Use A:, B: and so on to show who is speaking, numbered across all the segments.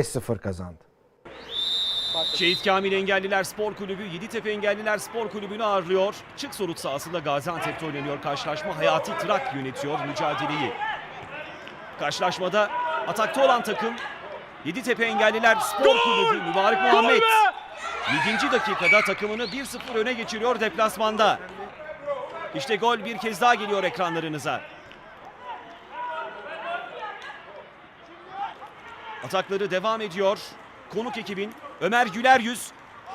A: 5-0 kazandı.
B: Şehit Kamil Engelliler Spor Kulübü Yeditepe Engelliler Spor Kulübü'nü ağırlıyor. Çık Sorut sahasında Gaziantep'te oynanıyor karşılaşma. Hayati Trak yönetiyor mücadeleyi. Karşılaşmada atakta olan takım Yeditepe Engelliler Spor Kulübü Mübarek Muhammed. 7. dakikada takımını 1-0 öne geçiriyor deplasmanda. İşte gol bir kez daha geliyor ekranlarınıza. Atakları devam ediyor. Konuk ekibin Ömer Güler Yüz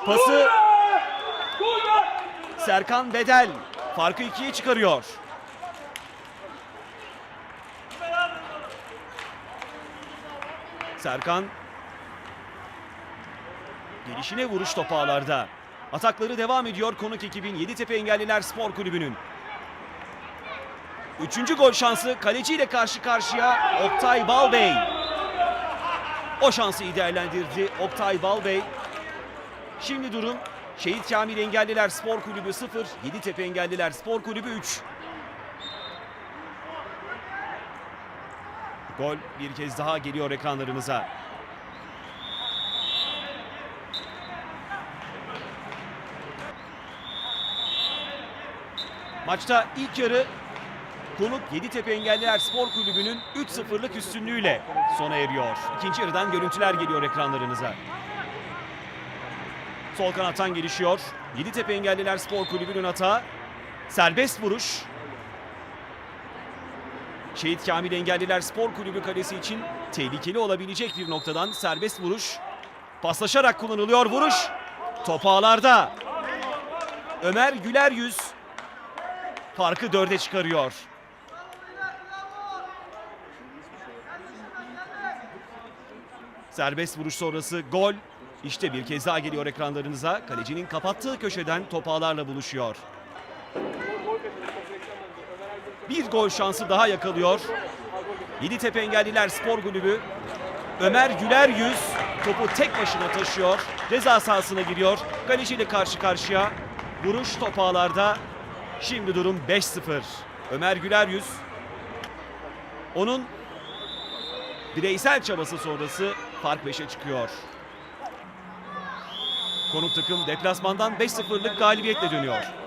B: pası Serkan Bedel farkı ikiye çıkarıyor. Serkan gelişine vuruş topu ağlarda. Atakları devam ediyor konuk ekibin Yeditepe Engelliler Spor Kulübü'nün. Üçüncü gol şansı kaleciyle karşı karşıya Oktay Balbey. O şansı iyi değerlendirdi Oktay Balbey. Şimdi durum Şehit Kamil Engelliler Spor Kulübü 0, Yeditepe Engelliler Spor Kulübü 3. Gol bir kez daha geliyor ekranlarınıza. Maçta ilk yarı konuk Yeditepe Engelliler Spor Kulübü'nün 3-0'lık üstünlüğüyle sona eriyor. İkinci yarıdan görüntüler geliyor ekranlarınıza. Sol kanattan gelişiyor. Yeditepe Engelliler Spor Kulübü'nün hata. Serbest vuruş. Şehit Kamil Engelliler Spor Kulübü kalesi için tehlikeli olabilecek bir noktadan serbest vuruş. Paslaşarak kullanılıyor vuruş. Top ağlarda. Ömer Güler Yüz farkı dörde çıkarıyor. Serbest vuruş sonrası gol. İşte bir kez daha geliyor ekranlarınıza. Kalecinin kapattığı köşeden top ağlarla buluşuyor. Bir gol şansı daha yakalıyor. Yeditepe Engelliler Spor Kulübü. Ömer Güler Yüz topu tek başına taşıyor. Ceza sahasına giriyor. Kaleciyle karşı karşıya. Vuruş top ağlarda. Şimdi durum 5-0. Ömer Güler Yüz. Onun bireysel çabası sonrası fark 5'e çıkıyor. Konuk takım deplasmandan 5-0'lık galibiyetle dönüyor.